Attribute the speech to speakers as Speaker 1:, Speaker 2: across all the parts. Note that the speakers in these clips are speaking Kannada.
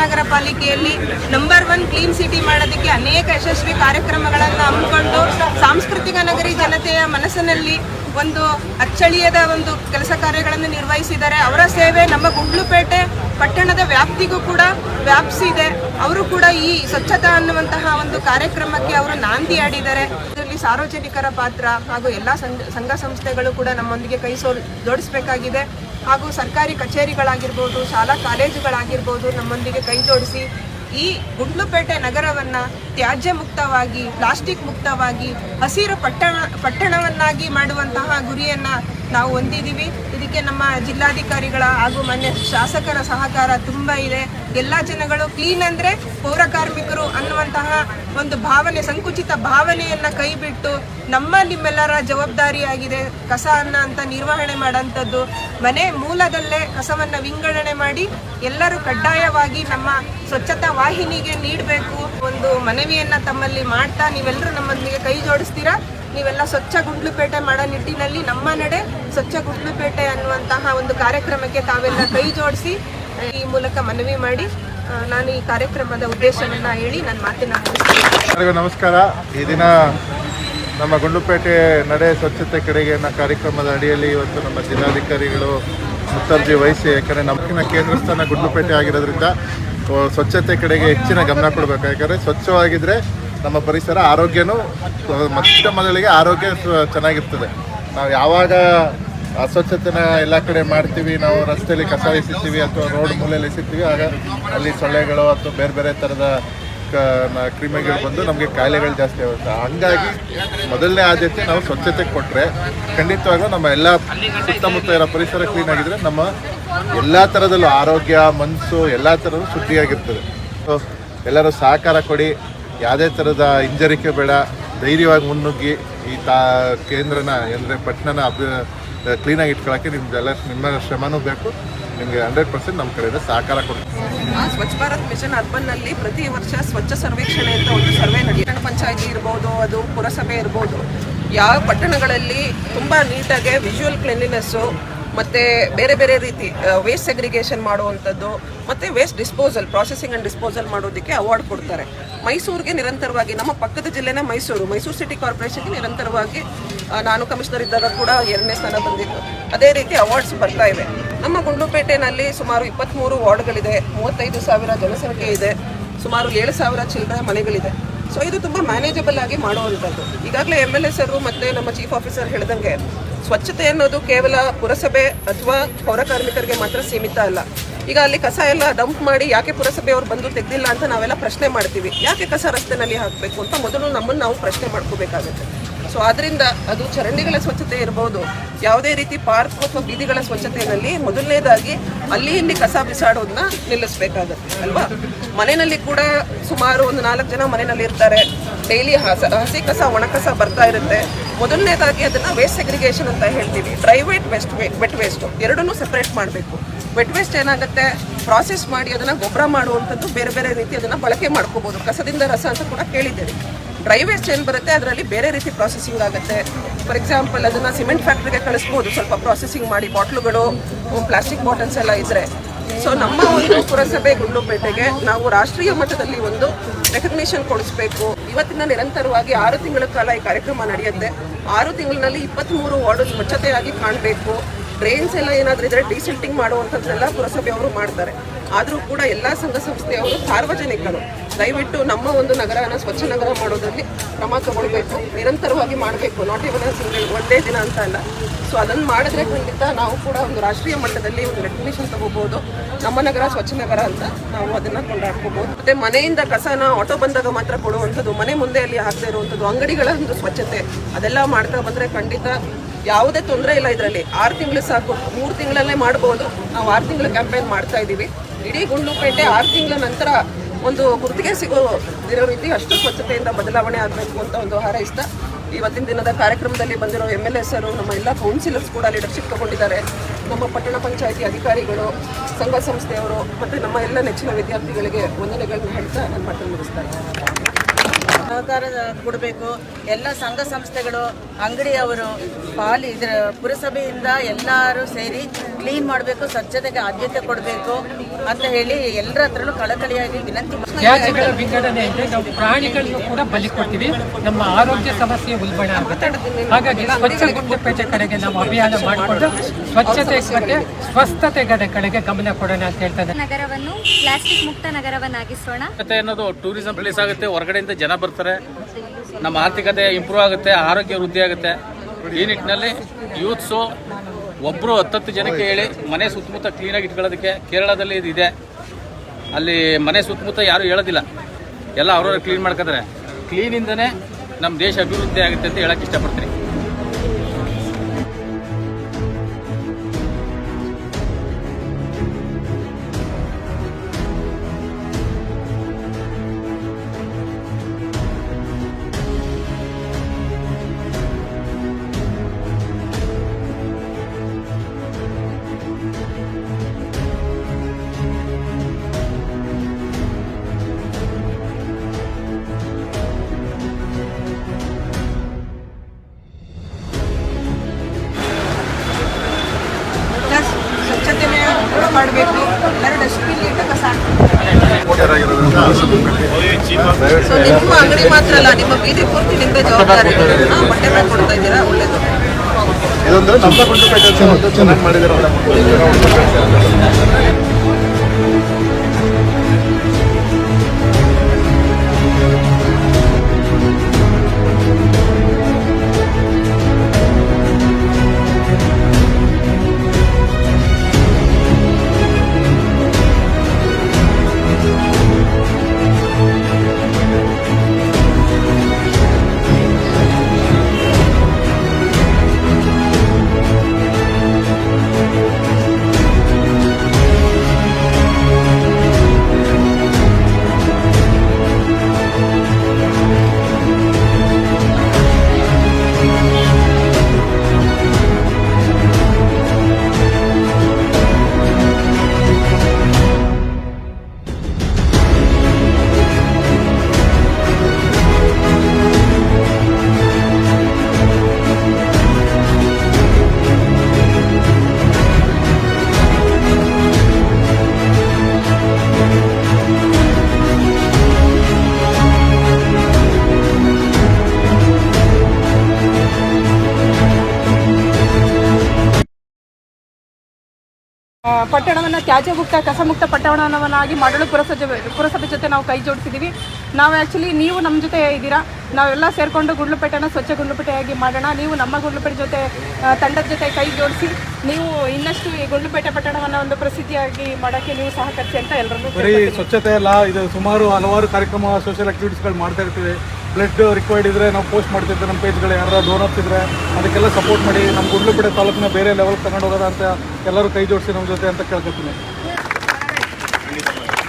Speaker 1: ಮಹಾನಗರ ಪಾಲಿಕೆಯಲ್ಲಿ ನಂಬರ್ ಒನ್ ಕ್ಲೀನ್ ಸಿಟಿ ಮಾಡೋದಕ್ಕೆ ಅನೇಕ ಯಶಸ್ವಿ ಕಾರ್ಯಕ್ರಮಗಳನ್ನು ಹಮ್ಮಿಕೊಂಡು ಸಾಂಸ್ಕೃತಿಕ ನಗರಿ ಜನತೆಯ ಮನಸ್ಸಿನಲ್ಲಿ ಒಂದು ಅಚ್ಚಳಿಯದ ಒಂದು ಕೆಲಸ ಕಾರ್ಯಗಳನ್ನು ನಿರ್ವಹಿಸಿದ್ದಾರೆ. ಅವರ ಸೇವೆ ನಮ್ಮ ಗುಂಡ್ಲುಪೇಟೆ ಪಟ್ಟಣದ ವ್ಯಾಪ್ತಿಗೂ ಕೂಡ ವ್ಯಾಪಿಸಿದೆ. ಅವರು ಕೂಡ ಈ ಸ್ವಚ್ಛತಾ ಅನ್ನುವಂತಹ ಒಂದು ಕಾರ್ಯಕ್ರಮಕ್ಕೆ ಅವರು ನಾಂದಿ ಆಡಿದ್ದಾರೆ. ಇದರಲ್ಲಿ ಸಾರ್ವಜನಿಕರ ಪಾತ್ರ ಹಾಗೂ ಎಲ್ಲ ಸಂಘ ಸಂಸ್ಥೆಗಳು ಕೂಡ ನಮ್ಮೊಂದಿಗೆ ಕೈ ಸೋಲ್ ಜೋಡಿಸಬೇಕಾಗಿದೆ. ಹಾಗೂ ಸರ್ಕಾರಿ ಕಚೇರಿಗಳಾಗಿರ್ಬೋದು, ಶಾಲಾ ಕಾಲೇಜುಗಳಾಗಿರ್ಬೋದು ನಮ್ಮೊಂದಿಗೆ ಕೈ ಜೋಡಿಸಿ ಈ ಗುಂಡ್ಲುಪೇಟೆ ನಗರವನ್ನ ತ್ಯಾಜ್ಯ ಮುಕ್ತವಾಗಿ, ಪ್ಲಾಸ್ಟಿಕ್ ಮುಕ್ತವಾಗಿ, ಹಸಿರು ಪಟ್ಟಣ, ಪಟ್ಟಣವನ್ನಾಗಿ ಮಾಡುವಂತಹ ಗುರಿಯನ್ನ ನಾವು ಹೊಂದಿದ್ದೀವಿ. ಇದಕ್ಕೆ ನಮ್ಮ ಜಿಲ್ಲಾಧಿಕಾರಿಗಳ ಹಾಗೂ ಮಾನ್ಯ ಶಾಸಕರ ಸಹಕಾರ ತುಂಬ ಇದೆ. ಎಲ್ಲ ಜನಗಳು ಕ್ಲೀನ್ ಅಂದರೆ ಪೌರ ಕಾರ್ಮಿಕರು ಅನ್ನುವಂತಹ ಒಂದು ಭಾವನೆ, ಸಂಕುಚಿತ ಭಾವನೆಯನ್ನ ಕೈಬಿಟ್ಟು ನಮ್ಮ ನಿಮ್ಮೆಲ್ಲರ ಜವಾಬ್ದಾರಿಯಾಗಿದೆ. ಕಸವನ್ನ ಅಂತ ನಿರ್ವಹಣೆ ಮಾಡೋಂಥದ್ದು. ಮನೆ ಮೂಲದಲ್ಲೇ ಕಸವನ್ನು ವಿಂಗಡಣೆ ಮಾಡಿ ಎಲ್ಲರೂ ಕಡ್ಡಾಯವಾಗಿ ನಮ್ಮ ಸ್ವಚ್ಛತಾ ವಾಹಿನಿಗೆ ನೀಡಬೇಕು. ಒಂದು ಮನವಿಯನ್ನು ತಮ್ಮಲ್ಲಿ ಮಾಡ್ತಾ ನೀವೆಲ್ಲರೂ ನಮ್ಮೊಂದಿಗೆ ಕೈ ಜೋಡಿಸ್ತೀರಾ? ನೀವೆಲ್ಲ ಸ್ವಚ್ಛ ಗುಂಡ್ಲುಪೇಟೆ ಮಾಡೋ ನಿಟ್ಟಿನಲ್ಲಿ ನಮ್ಮ ನಡೆ ಸ್ವಚ್ಛ ಗುಂಡ್ಲುಪೇಟೆ ಅನ್ನುವಂತಹ ಒಂದು ಕಾರ್ಯಕ್ರಮಕ್ಕೆ ತಾವೆಲ್ಲ ಕೈ ಜೋಡಿಸಿ ಈ ಮೂಲಕ ಮನವಿ ಮಾಡಿ ನಾನು ಈ ಕಾರ್ಯಕ್ರಮದ ಉದ್ದೇಶವನ್ನ ಹೇಳಿ ನನ್ನ ಮಾತಿನ
Speaker 2: ನಮಸ್ಕಾರ. ಈ ದಿನ ನಮ್ಮ ಗುಂಡ್ಲುಪೇಟೆ ನಡೆ ಸ್ವಚ್ಛತೆ ಕಡೆಗೆ ಕಾರ್ಯಕ್ರಮದ ಅಡಿಯಲ್ಲಿ ಇವತ್ತು ನಮ್ಮ ಜಿಲ್ಲಾಧಿಕಾರಿಗಳು ಮುತ್ತರ್ಜಿ ವಹಿಸಿ, ಯಾಕಂದರೆ ನಮ್ಮಕ್ಕಿನ ಕೇಂದ್ರ ಸ್ಥಾನ ಗುಂಡ್ಲುಪೇಟೆ ಆಗಿರೋದ್ರಿಂದ ಸ್ವಚ್ಛತೆ ಕಡೆಗೆ ಹೆಚ್ಚಿನ ಗಮನ ಕೊಡಬೇಕು. ಯಾಕಂದರೆ ಸ್ವಚ್ಛವಾಗಿದ್ದರೆ ನಮ್ಮ ಪರಿಸರ ಆರೋಗ್ಯನೂ, ಮತ್ತ ಮೊದಲಿಗೆ ಆರೋಗ್ಯ ಚೆನ್ನಾಗಿರ್ತದೆ. ನಾವು ಯಾವಾಗ ಅಸ್ವಚ್ಛತೆನ ಎಲ್ಲ ಕಡೆ ಮಾಡ್ತೀವಿ, ನಾವು ರಸ್ತೆಯಲ್ಲಿ ಕಸ ಎಸಿತೀವಿ ಅಥವಾ ರೋಡ್ ಮೂಲೆಯಲ್ಲಿ ಎಸಿತೀವಿ, ಆಗ ಅಲ್ಲಿ ಸೊಳ್ಳೆಗಳು ಅಥವಾ ಬೇರೆ ಬೇರೆ ಥರದ ಕ್ರಿಮಿಗಳು ಬಂದು ನಮಗೆ ಕಾಯಿಲೆಗಳು ಜಾಸ್ತಿ ಆಗುತ್ತೆ. ಹಂಗಾಗಿ ಮೊದಲನೇ ಆದ್ಯತೆ ನಾವು ಸ್ವಚ್ಛತೆ ಕೊಟ್ಟರೆ ಖಂಡಿತವಾಗೂ ನಮ್ಮ ಎಲ್ಲ ಸುತ್ತಮುತ್ತ ಇರೋ ಪರಿಸರ ಕ್ಲೀನ್ ಆಗಿದ್ರೆ ನಮ್ಮ ಎಲ್ಲ ಥರದಲ್ಲೂ ಆರೋಗ್ಯ ಮನಸ್ಸು ಎಲ್ಲ ಥರದ್ದು ಶುದ್ಧಿಯಾಗಿರ್ತದೆ. ಸೊ, ಎಲ್ಲರೂ ಸಹಕಾರ ಕೊಡಿ. ಯಾವುದೇ ಥರದ ಹಿಂಜರಿಕೆ ಬೇಡ. ಧೈರ್ಯವಾಗಿ ಮುನ್ನುಗ್ಗಿ ಈ ತಾ ಕೇಂದ್ರನ ಅಂದರೆ ಪಟ್ಟಣನ ಅಭಿ ಕ್ಲೀನಾಗಿ ಇಟ್ಕೊಳ್ಳೋಕ್ಕೆ ನಿಮ್ದೆಲ್ಲ ನಿಮ್ಮ ಶ್ರಮನೂ ಬೇಕು. ನಿಮಗೆ ಹಂಡ್ರೆಡ್ ಪರ್ಸೆಂಟ್ ನಮ್ಮ ಕಡೆಯಿಂದ ಸಹಕಾರ ಕೊಡ್ತೀವಿ.
Speaker 3: ಸ್ವಚ್ಛ ಭಾರತ್ ಮಿಷನ್ ಅರ್ಬನ್ನಲ್ಲಿ ಪ್ರತಿ ವರ್ಷ ಸ್ವಚ್ಛ ಸರ್ವೇಕ್ಷಣೆ ಅಂತ ಒಂದು ಸರ್ವೆ ನಡೆಯುತ್ತೆ. ಪಂಚಾಯತಿ ಇರ್ಬೋದು, ಅದು ಪುರಸಭೆ ಇರ್ಬೋದು, ಯಾವ ಪಟ್ಟಣಗಳಲ್ಲಿ ತುಂಬ ನೀಟಾಗಿ ವಿಜುವಲ್ ಕ್ಲೆನ್ಲಿನೆಸ್ಸು ಮತ್ತು ಬೇರೆ ಬೇರೆ ರೀತಿ ವೇಸ್ಟ್ ಸೆಗ್ರಿಗೇಷನ್ ಮಾಡುವಂಥದ್ದು, ಮತ್ತು waste disposal processing and disposal ಮಾಡೋದಕ್ಕೆ ಅವಾರ್ಡ್ ಕೊಡ್ತಾರೆ. ಮೈಸೂರಿಗೆ ನಿರಂತರವಾಗಿ, ನಮ್ಮ ಪಕ್ಕದ ಜಿಲ್ಲೆನೇ ಮೈಸೂರು ಮೈಸೂರು ಸಿಟಿ ಕಾರ್ಪೊರೇಷನ್ಗೆ ನಿರಂತರವಾಗಿ ನಾನು ಕಮಿಷನರ್ ಇದ್ದಾಗ ಕೂಡ ಎರಡನೇ ಸ್ಥಾನ ಬಂದಿತ್ತು. ಅದೇ ರೀತಿ ಅವಾರ್ಡ್ಸ್ ಬರ್ತಾ ಇವೆ. ನಮ್ಮ ಗುಂಡ್ಲುಪೇಟೆನಲ್ಲಿ ಸುಮಾರು ಇಪ್ಪತ್ತ್ಮೂರು ವಾರ್ಡ್ಗಳಿದೆ, ಮೂವತ್ತೈದು ಸಾವಿರ ಜನಸಂಖ್ಯೆ ಇದೆ, ಸುಮಾರು ಏಳು ಸಾವಿರ ಚಿಲ್ಲರೆ ಮನೆಗಳಿದೆ. ಸೊ ಇದು ತುಂಬ ಮ್ಯಾನೇಜಬಲ್ ಆಗಿ ಮಾಡುವಂಥದ್ದು. ಈಗಾಗಲೇ ಎಂ ಎಲ್ ಎ ಸರ್ ಮತ್ತು ನಮ್ಮ ಚೀಫ್ ಆಫೀಸರ್ ಹೇಳ್ದಂಗೆ ಸ್ವಚ್ಛತೆ ಅನ್ನೋದು ಕೇವಲ ಪುರಸಭೆ ಅಥವಾ ಪೌರ ಕಾರ್ಮಿಕರಿಗೆ ಮಾತ್ರ ಸೀಮಿತ ಅಲ್ಲ. ಈಗ ಅಲ್ಲಿ ಕಸ ಎಲ್ಲ ಡಂಪ್ ಮಾಡಿ ಯಾಕೆ ಪುರಸಭೆಯವರು ಬಂದು ತೆಗೆದಿಲ್ಲ ಅಂತ ನಾವೆಲ್ಲ ಪ್ರಶ್ನೆ ಮಾಡ್ತೀವಿ. ಯಾಕೆ ಕಸ ರಸ್ತೆನಲ್ಲಿ ಹಾಕಬೇಕು ಅಂತ ಮೊದಲು ನಮ್ಮನ್ನು ನಾವು ಪ್ರಶ್ನೆ ಮಾಡ್ಕೋಬೇಕಾಗುತ್ತೆ. ಸೊ ಆದ್ದರಿಂದ ಅದು ಚರಂಡಿಗಳ ಸ್ವಚ್ಛತೆ ಇರ್ಬೋದು, ಯಾವುದೇ ರೀತಿ ಪಾರ್ಕ್ ಅಥವಾ ಬೀದಿಗಳ ಸ್ವಚ್ಛತೆಯಲ್ಲಿ ಮೊದಲನೇದಾಗಿ ಅಲ್ಲಿ ಇಲ್ಲಿ ಕಸ ಬಿಸಾಡೋದನ್ನ ನಿಲ್ಲಿಸಬೇಕಾಗುತ್ತೆ, ಅಲ್ವಾ? ಮನೆಯಲ್ಲಿ ಕೂಡ ಸುಮಾರು ಒಂದು ನಾಲ್ಕು ಜನ ಮನೆಯಲ್ಲಿ ಇರ್ತಾರೆ ಡೈಲಿ ಹಸ, ಹಸಿ ಕಸ, ಒಣ ಕಸ ಬರ್ತಾ ಇರುತ್ತೆ. ಮೊದಲನೇದಾಗಿ ಅದನ್ನ ವೇಸ್ಟ್ ಸೆಗ್ರಿಗೇಷನ್ ಅಂತ ಹೇಳ್ತೀವಿ. Dry wet waste wet waste ಎರಡನ್ನೂ ಸೆಪರೇಟ್ ಮಾಡಬೇಕು. ವೆಟ್ ವೇಸ್ಟ್ ಏನಾಗುತ್ತೆ? ಪ್ರಾಸೆಸ್ ಮಾಡಿ ಅದನ್ನ ಗೊಬ್ಬರ ಮಾಡುವಂಥದ್ದು ಬೇರೆ ಬೇರೆ ರೀತಿ ಅದನ್ನ ಬಳಕೆ ಮಾಡ್ಕೋಬಹುದು ಕಸದಿಂದ ರಸ ಅಂತ ಕೂಡ ಕೇಳಿದ್ದೀರಿ ಡ್ರೈ ವೇಸ್ಟ್ ಏನು ಬರುತ್ತೆ? ಅದರಲ್ಲಿ ಬೇರೆ ರೀತಿ ಪ್ರಾಸೆಸಿಂಗ್ ಆಗುತ್ತೆ. ಫಾರ್ ಎಕ್ಸಾಂಪಲ್ ಅದನ್ನ ಸಿಮೆಂಟ್ ಫ್ಯಾಕ್ಟ್ರಿಗೆ ಕಳಿಸ್ಬೋದು. ಸ್ವಲ್ಪ ಪ್ರಾಸೆಸಿಂಗ್ ಮಾಡಿ ಬಾಟ್ಲುಗಳು ಪ್ಲಾಸ್ಟಿಕ್ ಬಾಟಲ್ಸ್ ಎಲ್ಲ ಇದ್ರೆ. ಸೊ ನಮ್ಮ ಒಂದು ಪುರಸಭೆ ಗುಂಡ್ಲುಪೇಟೆಗೆ ನಾವು ರಾಷ್ಟ್ರೀಯ ಮಟ್ಟದಲ್ಲಿ ಒಂದು ರೆಕಗ್ನಿಷನ್ ಕೊಡಿಸ್ಬೇಕು. ಇವತ್ತಿನ ನಿರಂತರವಾಗಿ ಆರು ತಿಂಗಳ ಕಾಲ ಈ ಕಾರ್ಯಕ್ರಮ ನಡೆಯುತ್ತೆ. ಆರು ತಿಂಗಳಿನಲ್ಲಿ ಇಪ್ಪತ್ತ್ಮೂರು ವಾರ್ಡು ಸ್ವಚ್ಛತೆಯಾಗಿ ಕಾಣಬೇಕು. ಡ್ರೈನ್ಸ್ ಎಲ್ಲ ಏನಾದರೂ ಇದ್ರೆ ಡಿಸಿಲ್ಟಿಂಗ್ ಮಾಡುವಂಥದ್ದೆಲ್ಲ ಪುರಸಭೆಯವರು ಮಾಡ್ತಾರೆ. ಆದರೂ ಕೂಡ ಎಲ್ಲ ಸಂಘ ಸಂಸ್ಥೆಯವರು ಸಾರ್ವಜನಿಕರು ದಯವಿಟ್ಟು ನಮ್ಮ ಒಂದು ನಗರನ ಸ್ವಚ್ಛ ನಗರ ಮಾಡೋದ್ರಲ್ಲಿ ಕ್ರಮ ತಗೊಳ್ಬೇಕು, ನಿರಂತರವಾಗಿ ಮಾಡಬೇಕು. ನಾಟ್ ಇವನ್ ಸಿಂಗಲ್ ಒಂದೇ ದಿನ ಅಂತ ಅಲ್ಲ. ಸೊ ಅದನ್ನು ಮಾಡಿದ್ರೆ ಖಂಡಿತ ನಾವು ಕೂಡ ಒಂದು ರಾಷ್ಟ್ರೀಯ ಮಟ್ಟದಲ್ಲಿ ಒಂದು ರೆಕಗ್ನಿಷನ್ ತಗೋಬಹುದು ನಮ್ಮ ನಗರ ಸ್ವಚ್ಛ ನಗರ ಅಂತ ನಾವು ಅದನ್ನ ಕೊಂಡಾಡ್ಕೋಬಹುದು ಮತ್ತೆ ಮನೆಯಿಂದ ಕಸನ ಆಟೋ ಬಂದಾಗ ಮಾತ್ರ ಕೊಡುವಂಥದ್ದು, ಮನೆ ಮುಂದೆ ಅಲ್ಲಿ ಹಾಕದೇ ಇರುವಂಥದ್ದು, ಅಂಗಡಿಗಳ ಒಂದು ಸ್ವಚ್ಛತೆ, ಅದೆಲ್ಲ ಮಾಡ್ತಾ ಬಂದ್ರೆ ಖಂಡಿತ ಯಾವುದೇ ತೊಂದರೆ ಇಲ್ಲ ಇದರಲ್ಲಿ. ಆರು ತಿಂಗಳು ಸಾಕು, ಮೂರು ತಿಂಗಳಲ್ಲೇ ಮಾಡ್ಬೋದು. ನಾವು ಆರು ತಿಂಗಳ ಕ್ಯಾಂಪೇನ್ ಮಾಡ್ತಾ ಇದ್ದೀವಿ ಇಡೀ ಗುಂಡ್ಲುಪೇಟೆ ಆರು ತಿಂಗಳ ನಂತರ ಒಂದು ಗುರುತಿಗೆ ಸಿಗೋ ಇರೋ ರೀತಿ ಅಷ್ಟು ಸ್ವಚ್ಛತೆಯಿಂದ ಬದಲಾವಣೆ ಆಗಬೇಕು ಅಂತ ಒಂದು ಹಾರೈಸ್ತಾ ಇವತ್ತಿನ ದಿನದ ಕಾರ್ಯಕ್ರಮದಲ್ಲಿ ಬಂದಿರೋ ಎಂ ಎಲ್ ಎಸ್ ನಮ್ಮ ಎಲ್ಲ ಕೌನ್ಸಿಲರ್ಸ್ ಕೂಡ ಲೀಡರ್ಶಿಪ್ ತಗೊಂಡಿದ್ದಾರೆ. ನಮ್ಮ ಪಟ್ಟಣ ಪಂಚಾಯಿತಿ ಅಧಿಕಾರಿಗಳು, ಸಂಘ ಸಂಸ್ಥೆಯವರು ಮತ್ತು ನಮ್ಮ ಎಲ್ಲ ನೆಚ್ಚಿನ ವಿದ್ಯಾರ್ಥಿಗಳಿಗೆ ವಂದನೆಗಳನ್ನು ಹೇಳ್ತಾ ನನ್ನ ಮಾತನ್ನು ಮುಗಿಸ್ತಾರೆ
Speaker 4: ಸಹಕಾರ ಕೊಡಬೇಕು. ಎಲ್ಲ ಸಂಘ ಸಂಸ್ಥೆಗಳು, ಅಂಗಡಿಯವರು, ಪಾಲಿ ಇದರ ಪುರಸಭೆಯಿಂದ ಎಲ್ಲರೂ ಸೇರಿ ಕ್ಲೀನ್ ಮಾಡಬೇಕು ಸ್ವಚ್ಛತೆಗೆ ಆದ್ಯತೆ ಕೊಡಬೇಕು ಅಂತ ಹೇಳಿ ಎಲ್ಲರ ಹತ್ರನೂ ಕಳಕಳಿಯಾಗಿ ವಿನಂತಿ.
Speaker 5: ತ್ಯಾಜ್ಯಗಳ ವಿಂಗಡಣೆ ಅಂದ್ರೆ ನಾವು ಪ್ರಾಣಿಗಳನ್ನು ಕೂಡ ಬಲಿ ಕೊಡ್ತೀವಿ. ನಮ್ಮ ಆರೋಗ್ಯ ಸಮಸ್ಯೆ ಉಲ್ಬಣ ಆಗುತ್ತೆ. ಹಾಗಾಗಿ ಸ್ವಚ್ಛ ಗುಂಡ್ಲುಪೇಟೆ ಕಡೆಗೆ ನಾವು ಅಭಿಯಾನ ಮಾಡಿಕೊಂಡು ಸ್ವಚ್ಛತೆ ಮತ್ತೆ ಸ್ವಸ್ಥತೆ ಕಡೆಗೆ ಗಮನ ಕೊಡೋಣ ಅಂತ ಹೇಳ್ತಾರೆ.
Speaker 6: ನಗರವನ್ನು ಪ್ಲಾಸ್ಟಿಕ್ ಮುಕ್ತ ನಗರವನ್ನಾಗಿಸೋಣ.
Speaker 7: ಅನ್ನೋದು ಟೂರಿಸಂ ಪ್ಲೇಸ್ ಆಗುತ್ತೆ. ಹೊರಗಡೆಯಿಂದ ಜನ ಬರ್ತಾರೆ. ನಮ್ಮ ಆರ್ಥಿಕತೆ ಇಂಪ್ರೂವ್ ಆಗುತ್ತೆ. ಆರೋಗ್ಯ ವೃದ್ಧಿ ಆಗುತ್ತೆ. ಈ ನಿಟ್ಟಿನಲ್ಲಿ ಯೂತ್ಸು ಒಬ್ಬರು ಹತ್ತತ್ತು ಜನಕ್ಕೆ ಹೇಳಿ ಮನೆ ಸುತ್ತಮುತ್ತ ಕ್ಲೀನಾಗಿ ಇಟ್ಕೊಳ್ಳೋದಕ್ಕೆ ಕೇರಳದಲ್ಲಿ ಇದಿದೆ ಇದೆ. ಅಲ್ಲಿ ಮನೆ ಸುತ್ತಮುತ್ತ ಯಾರು ಹೇಳೋದಿಲ್ಲ. ಎಲ್ಲ ಅವ್ರವ್ರು ಕ್ಲೀನ್ ಮಾಡ್ಕೊತಾರೆ ಕ್ಲೀನಿಂದನೇ ನಮ್ಮ ದೇಶ ಅಭಿವೃದ್ಧಿ ಆಗುತ್ತೆ ಅಂತ ಹೇಳಕ್ಕೆ ಇಷ್ಟಪಡ್ತೀನಿ.
Speaker 3: ಸೊ ನಿಮ್ಮ ಅಂಗಡಿ ಮಾತ್ರ ಅಲ್ಲ ನಿಮ್ಮ ಬೀದಿ ಪೂರ್ತಿ ನಿಮ್ದೇ ಜವಾಬ್ದಾರಿ. ಬಟ್ಟೆ ಮೇಲೆ ಕೊಡ್ತಾ ಇದ್ದೀರಾ? ಒಳ್ಳೇದು.
Speaker 2: ಇದೊಂದು ನಮ್ಮ ಗುಂಡ್ಲುಪೇಟೆ ಅಂತ ಚೆನ್ನಾಗಿ ಮಾಡಿದ್ದಾರೆ
Speaker 8: ಪಟ್ಟಣವನ್ನು ತ್ಯಾಜ್ಯ ಮುಕ್ತ ಕಸಮುಕ್ತ ಪಟ್ಟಣವನ್ನಾಗಿ ಮಾಡಲು ಪುರಸಭೆ ಪುರಸಭೆ ಜೊತೆ ನಾವು ಕೈ ಜೋಡಿಸಿದ್ದೀವಿ ನಾವು ಆ್ಯಕ್ಚುಲಿ ನೀವು ನಮ್ಮ ಜೊತೆ ಇದ್ದೀರಾ ನಾವೆಲ್ಲ ಸೇರಿಕೊಂಡು ಗುಂಡ್ಲುಪೇಟೆನ ಸ್ವಚ್ಛ ಗುಂಡ್ಲುಪೇಟೆಯಾಗಿ ಮಾಡೋಣ. ನೀವು ನಮ್ಮ ಗುಂಡ್ಲುಪೇಟೆ ಜೊತೆ ತಂಡದ ಜೊತೆ ಕೈ ಜೋಡಿಸಿ ನೀವು ಇನ್ನಷ್ಟು ಈ ಗುಂಡ್ಲುಪೇಟೆ ಪಟ್ಟಣವನ್ನು ಒಂದು ಪ್ರಸಿದ್ಧಿಯಾಗಿ ಮಾಡೋಕ್ಕೆ ನೀವು ಸಹಕರಿಸಿ ಅಂತ ಎಲ್ಲರೂ
Speaker 9: ಬರೀ ಸ್ವಚ್ಛತೆ ಅಲ್ಲ ಇದು ಸುಮಾರು ಹಲವಾರು ಕಾರ್ಯಕ್ರಮ ಸೋಷಿಯಲ್ ಆಕ್ಟಿವಿಟೀಸ್ಗಳು ಮಾಡ್ತಾ ಇರ್ತೀವಿ. ಬ್ಲಡ್ ರಿಕ್ವೈರ್ಡ್ ಇದ್ರೆ ನಾವು ಪೋಸ್ಟ್ ಮಾಡ್ತಿರ್ತೀವಿ ನಮ್ಮ ಪೇಜ್ಗಳು ಯಾರು ಡೋನರ್ಸ್ ಇದ್ರೆ ಅದಕ್ಕೆಲ್ಲ ಸಪೋರ್ಟ್ ಮಾಡಿ. ನಮ್ಮ ಗುಂಡ್ಲುಪೇಟೆ ತಾಲೂಕಿನ ಬೇರೆ ಲೆವೆಲ್ಗೆ ತಗೊಂಡು ಹೋಗೋದ ಅಂತ ಎಲ್ಲರೂ ಕೈ ಜೋಡಿಸಿ ನಮ್ಮ ಜೊತೆ ಅಂತ ಕೇಳ್ಕೊತೀನಿ.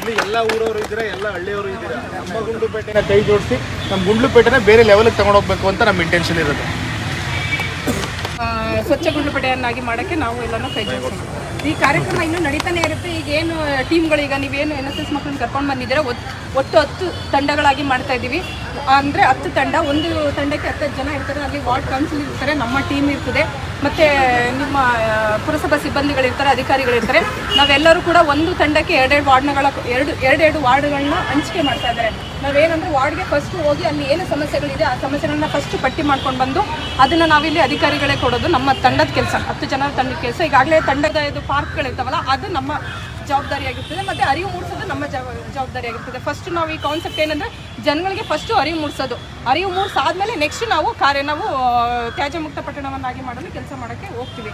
Speaker 9: ಇಲ್ಲಿ ಎಲ್ಲ ಊರವರು ಇದ್ರೆ ಎಲ್ಲ ಹಳ್ಳಿಯವರು ಇದ್ದೀರಾ? ನಮ್ಮ ಗುಂಡ್ಲುಪೇಟೆನ ಕೈ ಜೋಡಿಸಿ ನಮ್ಮ ಗುಂಡ್ಲುಪೇಟೆನ ಬೇರೆ ಲೆವೆಲ್ಗೆ ತಗೊಂಡು ಹೋಗ್ಬೇಕು ಅಂತ ನಮ್ಮ ಇಂಟೆನ್ಷನ್ ಇರೋದು.
Speaker 8: ಸ್ವಚ್ಛ ಗುಂಡ್ಲುಪೇಟೆಯನ್ನಾಗಿ ಮಾಡೋಕ್ಕೆ ನಾವು ಎಲ್ಲನೂ ಕೈ ಜೋಡಿಸೋಣ. ಈ ಕಾರ್ಯಕ್ರಮ ಇನ್ನೂ ನಡೀತಾನೆ ಇರುತ್ತೆ. ಈಗ ಏನು ಟೀಮ್ಗಳು ಈಗ ನೀವೇನು ಎನ್ ಎಸ್ ಎಸ್ ಮಕ್ಕಳನ್ನ ಕರ್ಕೊಂಡು ಬಂದಿದ್ದೀರಾ? ಒಟ್ಟು ಹತ್ತು ತಂಡಗಳಾಗಿ ಮಾಡ್ತಾ ಇದ್ದೀವಿ. ಅಂದರೆ ಹತ್ತು ತಂಡ, ಒಂದು ತಂಡಕ್ಕೆ ಹತ್ತು ಜನ ಇರ್ತಾರೆ. ಅಲ್ಲಿ ವಾರ್ಡ್ ಕೌನ್ಸಿಲ್ ಇರ್ತಾರೆ, ನಮ್ಮ ಟೀಮ್ ಇರ್ತದೆ. ಮತ್ತು ನಿಮ್ಮ ಪುರಸಭಾ ಸಿಬ್ಬಂದಿಗಳಿರ್ತಾರೆ ಅಧಿಕಾರಿಗಳಿರ್ತಾರೆ ನಾವೆಲ್ಲರೂ ಕೂಡ ಒಂದು ತಂಡಕ್ಕೆ ಎರಡೆರಡು ವಾರ್ಡ್ನಗಳ, ಎರಡು, ಎರಡೆರಡು ವಾರ್ಡ್ಗಳನ್ನ ಹಂಚಿಕೆ ಮಾಡ್ತಾ ಇದ್ದಾರೆ. ನಾವೇನಂದ್ರೆ ವಾರ್ಡ್ಗೆ ಫಸ್ಟ್ ಹೋಗಿ ಅಲ್ಲಿ ಏನು ಸಮಸ್ಯೆಗಳಿದೆ, ಆ ಸಮಸ್ಯೆಗಳನ್ನ ಫಸ್ಟ್ ಪಟ್ಟಿ ಮಾಡ್ಕೊಂಡು ಬಂದು ಅದನ್ನು ನಾವಿಲ್ಲಿ ಅಧಿಕಾರಿಗಳೇ ಕೊಡೋದು, ನಮ್ಮ ತಂಡದ ಕೆಲಸ. ಹತ್ತು ಜನ ತಂಡದ ಕೆಲಸ. ಈಗಾಗಲೇ ತಂಡದ ಇದು ಪಾರ್ಕ್ಗಳಿರ್ತಾವಲ್ಲ, ಅದು ನಮ್ಮ ಜವಾಬ್ದಾರಿಯಾಗಿರ್ತದೆ, ಮತ್ತು ಅರಿವು ಮೂಡಿಸೋದು ನಮ್ಮ ಜವಾಬ್ದಾರಿ ಆಗಿರ್ತದೆ ಫಸ್ಟ್ ನಾವು ಈ ಕಾನ್ಸೆಪ್ಟ್ ಏನಂದರೆ ಜನಗಳಿಗೆ ಫಸ್ಟು ಅರಿವು ಮೂಡಿಸೋದು. ಅರಿವು ಮೂಡಿಸಾದ್ಮೇಲೆ ನೆಕ್ಸ್ಟ್ ನಾವು ಕಾರ್ಯ, ನಾವು ತ್ಯಾಜ್ಯ ಮುಕ್ತ ಪಟ್ಟಣವನ್ನಾಗಿ ಮಾಡಲು ಕೆಲಸ ಮಾಡೋಕ್ಕೆ ಹೋಗ್ತೀವಿ.